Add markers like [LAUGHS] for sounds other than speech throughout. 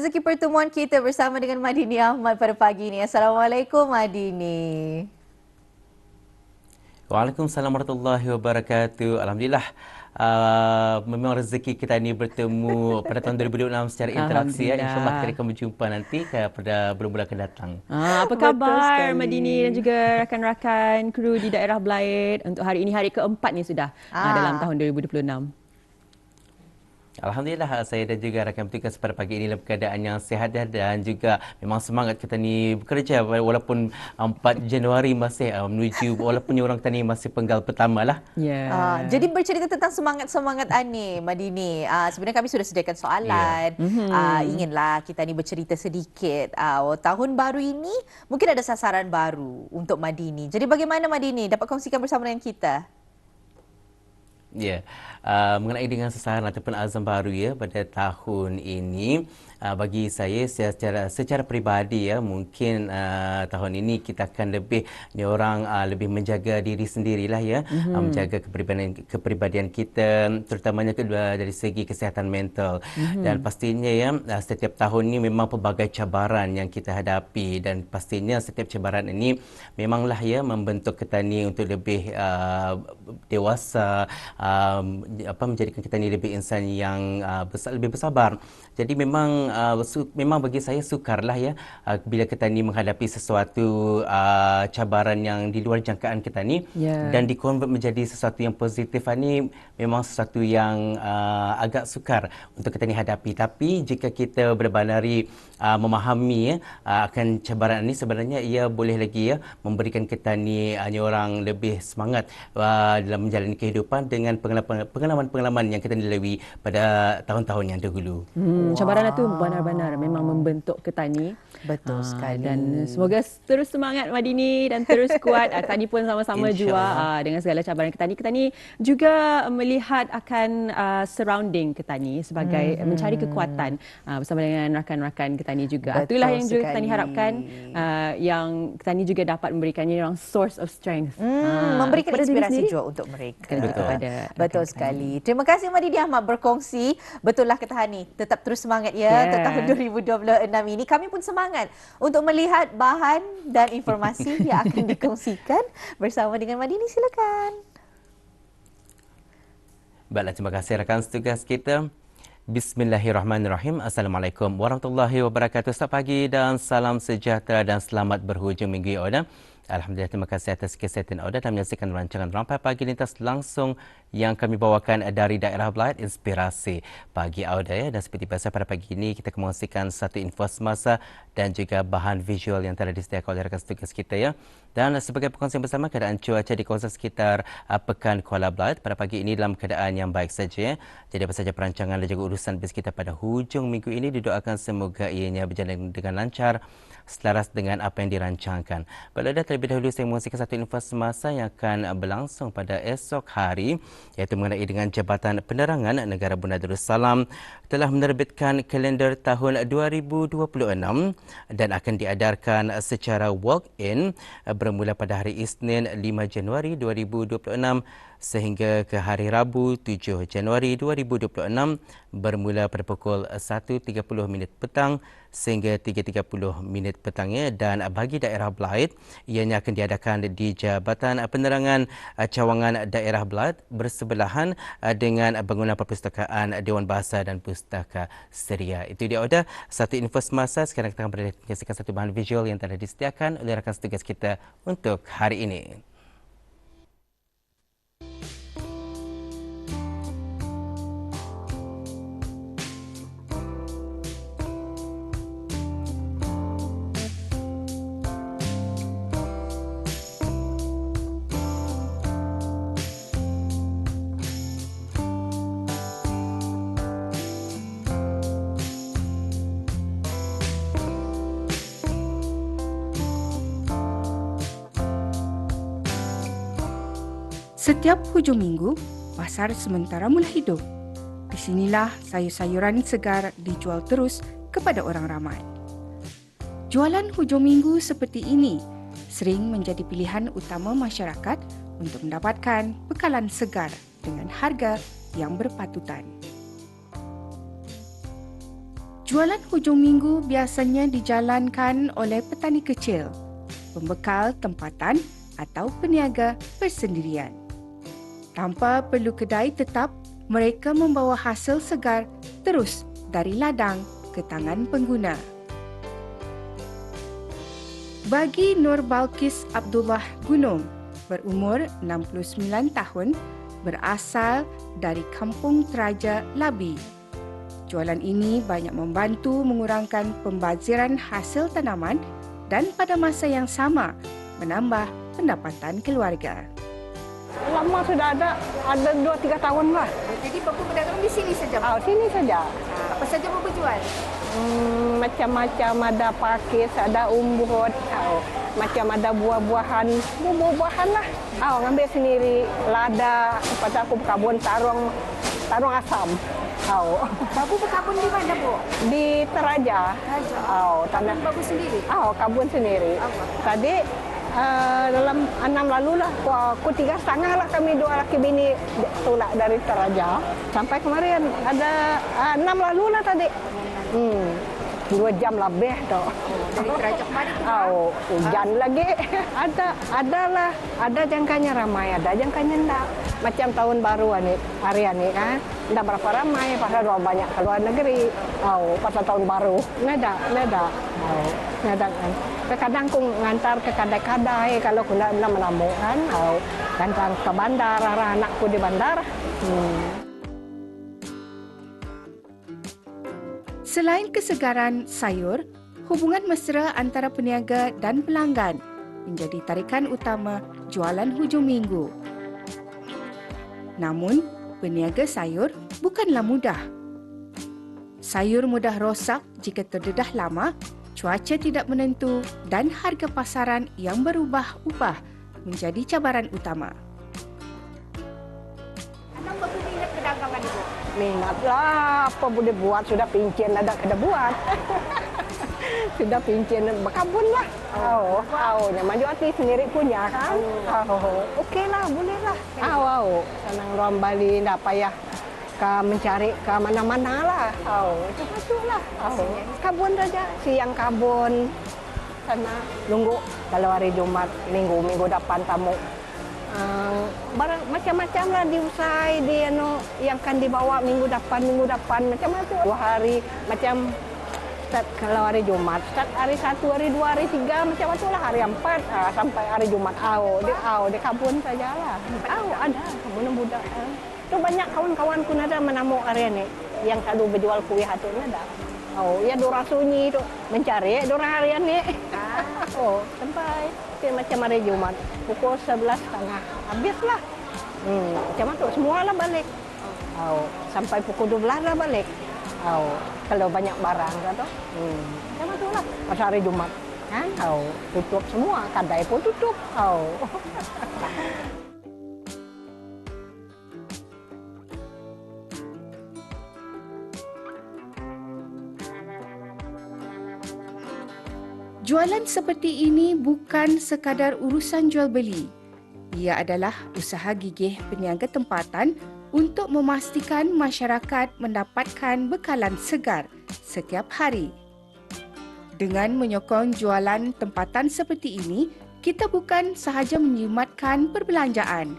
Rezeki pertemuan kita bersama dengan Madini Ahmad pada pagi ini. Assalamualaikum Madini. Waalaikumsalam warahmatullahi wabarakatuh. Alhamdulillah. Uh, memang rezeki kita ni bertemu [LAUGHS] pada tahun 2026 secara interaksi ya. InsyaAllah kita akan berjumpa nanti pada bulan-bulan akan datang. Ah, apa khabar Madini dan juga rakan-rakan kru di daerah Belaid untuk hari ini hari keempat ni sudah ah. dalam tahun 2026. Alhamdulillah saya dan juga rakan bertugas pada pagi ini dalam keadaan yang sihat dan juga memang semangat kita ni bekerja walaupun 4 Januari masih uh, menuju walaupun orang kita ni masih penggal pertama lah. Yeah. Uh, jadi bercerita tentang semangat-semangat Ani Madini. Uh, sebenarnya kami sudah sediakan soalan. Yeah. Mm-hmm. Uh, inginlah kita ni bercerita sedikit. Uh, tahun baru ini mungkin ada sasaran baru untuk Madini. Jadi bagaimana Madini dapat kongsikan bersama dengan kita? Ya, yeah. uh, mengenai dengan sasaran ataupun azam baru ya pada tahun ini, uh, bagi saya secara secara peribadi ya mungkin uh, tahun ini kita akan lebih ni orang uh, lebih menjaga diri sendirilah ya mm-hmm. uh, menjaga kepribadian kepribadian kita terutamanya kedua dari segi kesihatan mental mm-hmm. dan pastinya ya uh, setiap tahun ini memang pelbagai cabaran yang kita hadapi dan pastinya setiap cabaran ini memanglah ya membentuk kita ni untuk lebih uh, dewasa um, apa menjadikan kita ni lebih insan yang uh, besar, lebih bersabar jadi memang uh, su- memang bagi saya sukarlah ya uh, bila kita ni menghadapi sesuatu uh, cabaran yang di luar jangkaan kita ni yeah. dan dikonvert menjadi sesuatu yang positif ni memang sesuatu yang uh, agak sukar untuk kita ni hadapi tapi jika kita berbandari uh, memahami ya uh, akan cabaran ini sebenarnya ia boleh lagi ya memberikan kita ni hanya orang lebih semangat uh, dalam menjalani kehidupan dengan pengalaman-pengalaman yang kita lalui pada tahun-tahun yang dahulu. Hmm, cabaran itu benar-benar memang membentuk ketani. Betul uh, sekali. Dan semoga terus semangat Madini dan terus [LAUGHS] kuat. Uh, tadi pun sama-sama jua uh, dengan segala cabaran ketani. Ketani juga melihat akan uh, surrounding ketani sebagai hmm. mencari kekuatan uh, bersama dengan rakan-rakan ketani juga. Betul Itulah yang juga ketani harapkan uh, yang ketani juga dapat memberikannya yang source of strength. Hmm, uh, memberikan inspirasi juga untuk mereka. Betul. Kepada Betul sekali. Terima kasih Madini Ahmad berkongsi. Betullah ketani. Tetap terus semangat ya yeah. Untuk tahun 2026 ini. Kami pun semangat untuk melihat bahan dan informasi yang akan [LAUGHS] dikongsikan bersama dengan Madini. Silakan. Baiklah, terima kasih rakan setugas kita. Bismillahirrahmanirrahim. Assalamualaikum warahmatullahi wabarakatuh. Selamat pagi dan salam sejahtera dan selamat berhujung minggu ini. Alhamdulillah, terima kasih atas kesihatan Oda dan menyaksikan rancangan Rampai Pagi Lintas langsung yang kami bawakan dari daerah Belaid Inspirasi Pagi Auda. Ya. Dan seperti biasa pada pagi ini, kita kongsikan satu info semasa dan juga bahan visual yang telah disediakan oleh rakan tugas kita. ya. Dan sebagai perkongsian bersama, keadaan cuaca di kawasan sekitar uh, Pekan Kuala Belaid pada pagi ini dalam keadaan yang baik saja. Ya. Jadi apa saja perancangan dan juga urusan bis kita pada hujung minggu ini, didoakan semoga ianya berjalan dengan lancar selaras dengan apa yang dirancangkan. Baiklah, terlebih dahulu saya mengungsikan satu info semasa yang akan berlangsung pada esok hari iaitu mengenai dengan Jabatan Penerangan Negara Brunei Darussalam telah menerbitkan kalender tahun 2026 dan akan diadarkan secara walk-in bermula pada hari Isnin 5 Januari 2026 sehingga ke hari Rabu 7 Januari 2026 bermula pada pukul 1.30 minit petang sehingga 3.30 minit petangnya dan bagi daerah Belaid ianya akan diadakan di Jabatan Penerangan Cawangan Daerah Belaid bersebelahan dengan bangunan perpustakaan Dewan Bahasa dan Pustaka Seria. Itu dia Oda. Satu info semasa sekarang kita akan menyaksikan satu bahan visual yang telah disediakan oleh rakan setugas kita untuk hari ini. Setiap hujung minggu, pasar sementara mula hidup. Di sinilah sayur-sayuran segar dijual terus kepada orang ramai. Jualan hujung minggu seperti ini sering menjadi pilihan utama masyarakat untuk mendapatkan bekalan segar dengan harga yang berpatutan. Jualan hujung minggu biasanya dijalankan oleh petani kecil, pembekal tempatan atau peniaga persendirian. Tanpa perlu kedai tetap, mereka membawa hasil segar terus dari ladang ke tangan pengguna. Bagi Nur Balkis Abdullah Gunung, berumur 69 tahun, berasal dari Kampung Teraja Labi. Jualan ini banyak membantu mengurangkan pembaziran hasil tanaman dan pada masa yang sama menambah pendapatan keluarga. Lama sudah ada, ada dua tiga tahun lah. Jadi Bapak berdagang di sini saja? Oh, sini saja. Apa saja Bapak jual? Hmm, macam-macam ada pakis, ada umbut, oh, macam ada buah-buahan, buah-buahan lah. Oh, ngambil sendiri, lada, lepas tu aku berkabun tarung, tarung asam. Oh, Bapak berkabun di mana, Bu? di Teraja. Teraja. Oh, tanah. Bapak sendiri? Oh, kabun sendiri. Tadi uh, dalam enam lalu lah, aku tiga setengah lah kami dua laki bini tolak dari Teraja. Sampai kemarin ada uh, enam lalu lah tadi. Hmm, dua jam lebih tu. Dari Teraja? Oh, hujan lagi. [LAUGHS] ada, ada lah. Ada jangkanya ramai, ada jangkanya enggak. Macam tahun baru ni, hari ni kan. Enggak berapa ramai, pasal orang banyak keluar negeri. Oh, pasal tahun baru. Nada, nada. Oh, nada kan. Kadang aku ngantar ke kadai-kadai kalau aku nak nak menamuk kan. Oh, ngantar ke bandar, arah anakku di bandar. Hmm. Selain kesegaran sayur, hubungan mesra antara peniaga dan pelanggan menjadi tarikan utama jualan hujung minggu. Namun, peniaga sayur bukanlah mudah. Sayur mudah rosak jika terdedah lama, cuaca tidak menentu dan harga pasaran yang berubah-ubah menjadi cabaran utama. Anak bapak minat perdagangan ibu? Minat lah, apa boleh buat, sudah pincin ada kena buat. [LAUGHS] sudah pincin berkabun lah. Oh, oh, nyaman jual hati sendiri punya kan. Oh, okey lah, boleh lah. Oh, oh. Senang orang Bali, tak payah ke mencari ke mana-mana lah. Oh, itu masuklah. Oh, kabun saja, siang kabun. Sana nunggu kalau hari Jumat, minggu, minggu depan tamu. Barang macam-macam lah diusai di anu yang akan dibawa minggu depan minggu depan macam-macam dua hari macam start kalau hari Jumat start hari satu hari dua hari tiga macam tu lah hari empat uh, sampai hari Jumat aw di aw di kabun saja lah aw ada kabun budak uh. Tu banyak kawan-kawanku ada menamu hari ni yang kalau berjual kuih hatu ada Oh, ya dora sunyi tu mencari dora harian ni. oh, sampai Mungkin macam hari Jumat pukul 11.30 habislah. Hmm, macam tu semualah balik. Oh, sampai pukul 12 lah balik. Oh, kalau banyak barang kan tu. Hmm, macam tu lah. Pas hari Jumat kan. Oh, tutup semua, kedai pun tutup. Oh. [LAUGHS] Jualan seperti ini bukan sekadar urusan jual beli. Ia adalah usaha gigih peniaga tempatan untuk memastikan masyarakat mendapatkan bekalan segar setiap hari. Dengan menyokong jualan tempatan seperti ini, kita bukan sahaja menyimatkan perbelanjaan,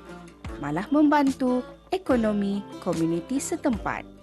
malah membantu ekonomi komuniti setempat.